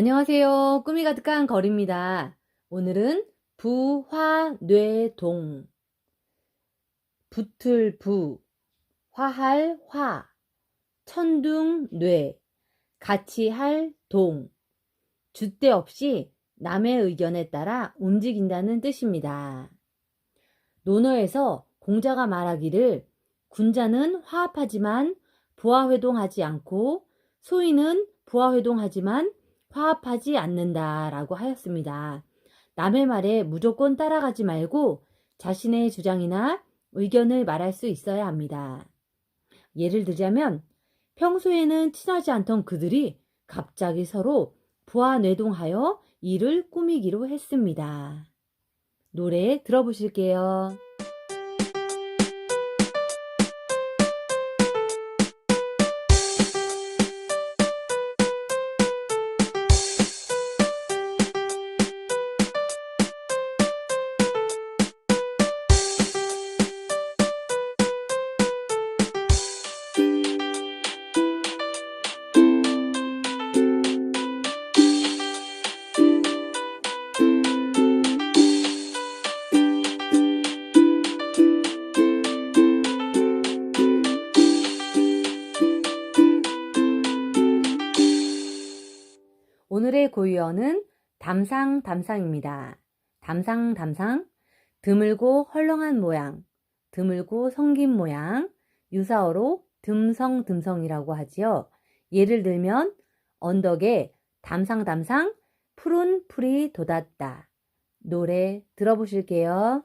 안녕하세요. 꿈이 가득한 거리입니다. 오늘은 부화뇌동. 붙을 부, 화할 화, 천둥 뇌, 같이 할 동. 주대 없이 남의 의견에 따라 움직인다는 뜻입니다. 논어에서 공자가 말하기를 군자는 화합하지만 부화회동하지 않고 소인은 부화회동하지만 화합하지 않는다라고 하였습니다. 남의 말에 무조건 따라가지 말고 자신의 주장이나 의견을 말할 수 있어야 합니다. 예를 들자면 평소에는 친하지 않던 그들이 갑자기 서로 부하뇌동하여 일을 꾸미기로 했습니다. 노래 들어보실게요. 오늘의 고유어는 담상 담상입니다. 담상 담상 드물고 헐렁한 모양, 드물고 성긴 모양, 유사어로 듬성 듬성이라고 하지요. 예를 들면 언덕에 담상 담상 푸른 풀이 돋았다. 노래 들어보실게요.